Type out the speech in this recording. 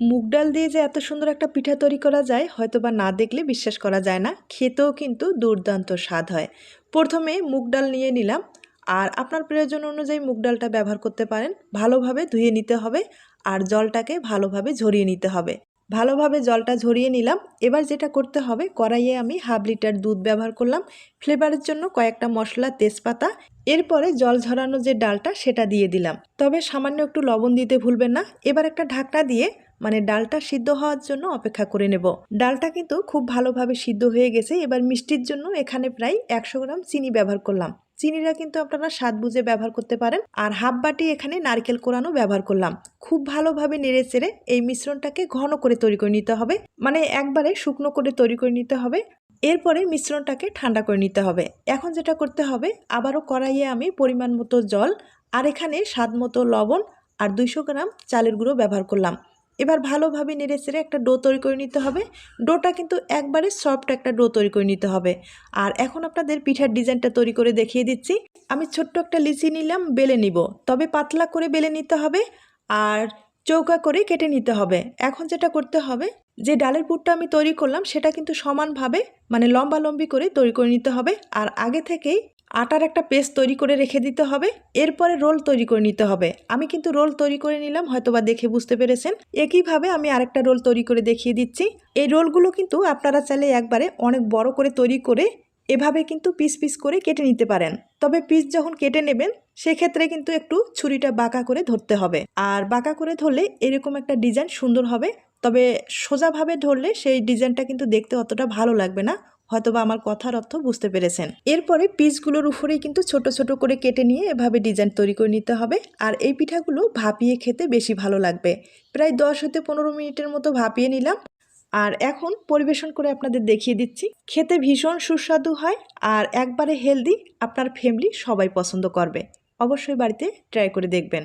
মুগ ডাল দিয়ে যে এত সুন্দর একটা পিঠা তৈরি করা যায় হয়তো বা না দেখলে বিশ্বাস করা যায় না। খেতেও কিন্তু দুর্দান্ত স্বাদ হয়। প্রথমে মুগ ডাল নিয়ে নিলাম। আর আপনার প্রয়োজন অনুযায়ী মুগ ডালটা ব্যবহার করতে পারেন। ভালোভাবে ধুয়ে নিতে হবে। আর জলটাকে ভালোভাবে ঝরিয়ে নিতে হবে। ভালোভাবে জলটা ঝরিয়ে নিলাম। এবার যেটা করতে হবে, কড়াইয়ে আমি হাফ লিটার দুধ ব্যবহার করলাম। ফ্লেভারের জন্য কয়েকটা মশলা, তেজপাতা। এরপরে জল ঝরানো যে ডালটা, সেটা দিয়ে দিলাম। তবে সামান্য একটু লবণ দিতে ভুলবেন না। এবার একটা ঢাকনা দিয়ে মানে ডালটা সিদ্ধ হওয়ার জন্য অপেক্ষা করে নেব। ডালটা কিন্তু খুব ভালোভাবে সিদ্ধ হয়ে গেছে। এবার মিষ্টির জন্য এখানে প্রায় একশো গ্রাম চিনি ব্যবহার করলাম। চিনিটা কিন্তু আপনারা স্বাদ বুঝে ব্যবহার করতে পারেন। আর হাফ বাটি এখানে নারকেল কোরানো ব্যবহার করলাম। খুব ভালোভাবে নেড়ে চেড়ে এই মিশ্রণটাকে ঘন করে তৈরি করে নিতে হবে। মানে একবারে শুকনো করে তৈরি করে নিতে হবে। এরপরে মিশ্রণটাকে ঠান্ডা করে নিতে হবে। এখন যেটা করতে হবে, আবারও কড়াইয়ে আমি পরিমাণ মতো জল আর এখানে স্বাদ মতো লবণ আর দুইশো গ্রাম চালের গুঁড়ো ব্যবহার করলাম। এবার ভালোভাবে নেড়ে চেড়ে একটা ডো তৈরি করে নিতে হবে। ডোটা কিন্তু একবারে সফট একটা ডো তৈরি করে নিতে হবে। আর এখন আপনাদের পিঠার ডিজাইনটা তৈরি করে দেখিয়ে দিচ্ছি। আমি ছোট্ট একটা লিচি নিলাম, বেলে নিব। তবে পাতলা করে বেলে নিতে হবে আর চৌকা করে কেটে নিতে হবে। এখন যেটা করতে হবে, যে ডালের পুরটা আমি তৈরি করলাম সেটা কিন্তু সমানভাবে মানে লম্বা লম্বি করে তৈরি করে নিতে হবে। আর আগে থেকেই আটার একটা পেস্ট তৈরি করে রেখে দিতে হবে, এরপরে রোল তৈরি করে নিতে হবে। আমি কিন্তু রোল তৈরি করে নিলাম, হয়তোবা দেখে বুঝতে পেরেছেন। একইভাবে আমি আরেকটা রোল তৈরি করে দেখিয়ে দিচ্ছি। এই রোলগুলো কিন্তু আপনারা চাইলে একবারে অনেক বড় করে তৈরি করে এভাবে কিন্তু পিস পিস করে কেটে নিতে পারেন। তবে পিস যখন কেটে নেবেন, সেক্ষেত্রে কিন্তু একটু ছুরিটা বাঁকা করে ধরতে হবে। আর বাঁকা করে ধরলে এরকম একটা ডিজাইন সুন্দর হবে। তবে সোজাভাবে ধরলে সেই ডিজাইনটা কিন্তু দেখতে অতটা ভালো লাগবে না। হয়তোবা আমার কথার অর্থ বুঝতে পেরেছেন। এরপরে পিসগুলোর উপরেই কিন্তু ছোট ছোট করে কেটে নিয়ে এভাবে ডিজাইন তৈরি করে নিতে হবে। আর এই পিঠাগুলো ভাপিয়ে খেতে বেশি ভালো লাগবে। প্রায় দশ হতে পনেরো মিনিটের মতো ভাপিয়ে নিলাম। আর এখন পরিবেশন করে আপনাদের দেখিয়ে দিচ্ছি। খেতে ভীষণ সুস্বাদু হয় আর একবারে হেলদি আপনার ফ্যামিলি সবাই পছন্দ করবে। অবশ্যই বাড়িতে ট্রাই করে দেখবেন।